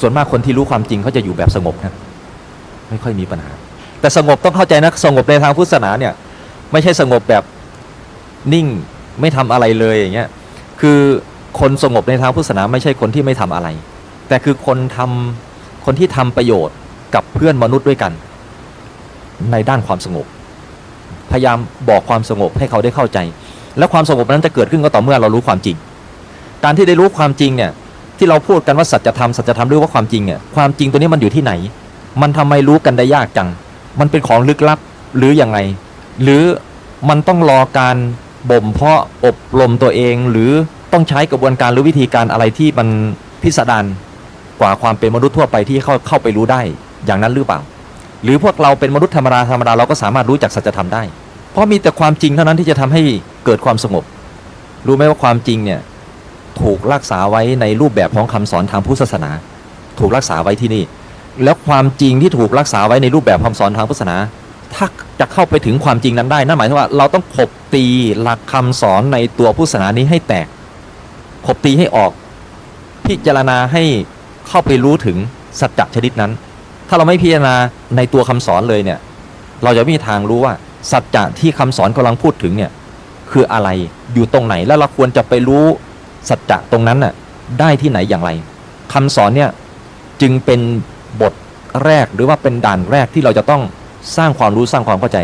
ส่วนมากคนที่รู้ความจริงเขาจะอยู่แบบสงบนะไม่ค่อยมีปัญหา แต่สงบต้องเข้าใจนะสงบในทางพุทธศาสนาเนี่ยไม่ใช่สงบแบบนิ่งไม่ทำอะไรเลยอย่างเงี้ยคือคนสงบในทางพุทธศาสนาไม่ใช่คนที่ไม่ทำอะไร แต่คือคนทำคนที่ทำประโยชน์กับเพื่อนมนุษย์ด้วยกัน ในด้านความสงบ พยายามบอกความสงบให้เขาได้เข้าใจ และความสงบนั้นจะเกิดขึ้นก็ต่อเมื่อเรารู้ความจริง การที่ได้รู้ความจริงเนี่ย ที่เราพูดกันว่าสัจธรรมสัจธรรมหรือว่าความจริงเนี่ยความจริงตัวนี้มันอยู่ที่ไหน มันทำไมรู้กันได้ยากจัง มันเป็นของลึกลับหรือยังไง หรือมันต้องรอการบ่มเพาะอบรมตัวเอง หรือต้องใช้กระบวนการหรือวิธีการอะไรที่มันพิสดารกว่าความเป็นมนุษย์ทั่วไปที่เข้าเข้าไปรู้ได้อย่างนั้นหรือเปล่า หรือพวกเราเป็นมนุษย์ธรรมดาธรรมดาเราก็สามารถรู้จักสัจธรรมได้ เพราะมีแต่ความจริงเท่านั้นที่จะทำให้เกิดความสงบ รู้ไหมว่าความจริงเนี่ย ถูกรักษาไว้ในรูปแบบของคำสอนทางพุทธศาสนา ถูกรักษาไว้ที่นี่ แล้วความจริงที่ถูกรักษาไว้ในรูปแบบคำสอนทางพุทธศาสนา ถ้าจะเข้าไปถึงความจริงนั้นได้นั่นหมายถึงว่าเราต้องขบตีหลักคำสอนในตัวพุทธศาสนานี้ให้แตกขบตีให้ออก พิจารณาให้เข้าไปรู้ถึงสัจจะชนิดนั้น ถ้าเราไม่พิจารณาในตัวคำสอนเลยเนี่ย เราจะไม่มีทางรู้ว่าสัจจะที่คำสอนกำลังพูดถึงเนี่ยคืออะไรอยู่ตรงไหนแล้วเราควรจะไปรู้ สัจจะตรงนั้นน่ะได้ที่ไหนอย่างไรคำสอนเนี่ยจึงเป็นบทแรกหรือว่าเป็นด่านแรกที่เราจะต้องสร้างความรู้สร้างความเข้าใจ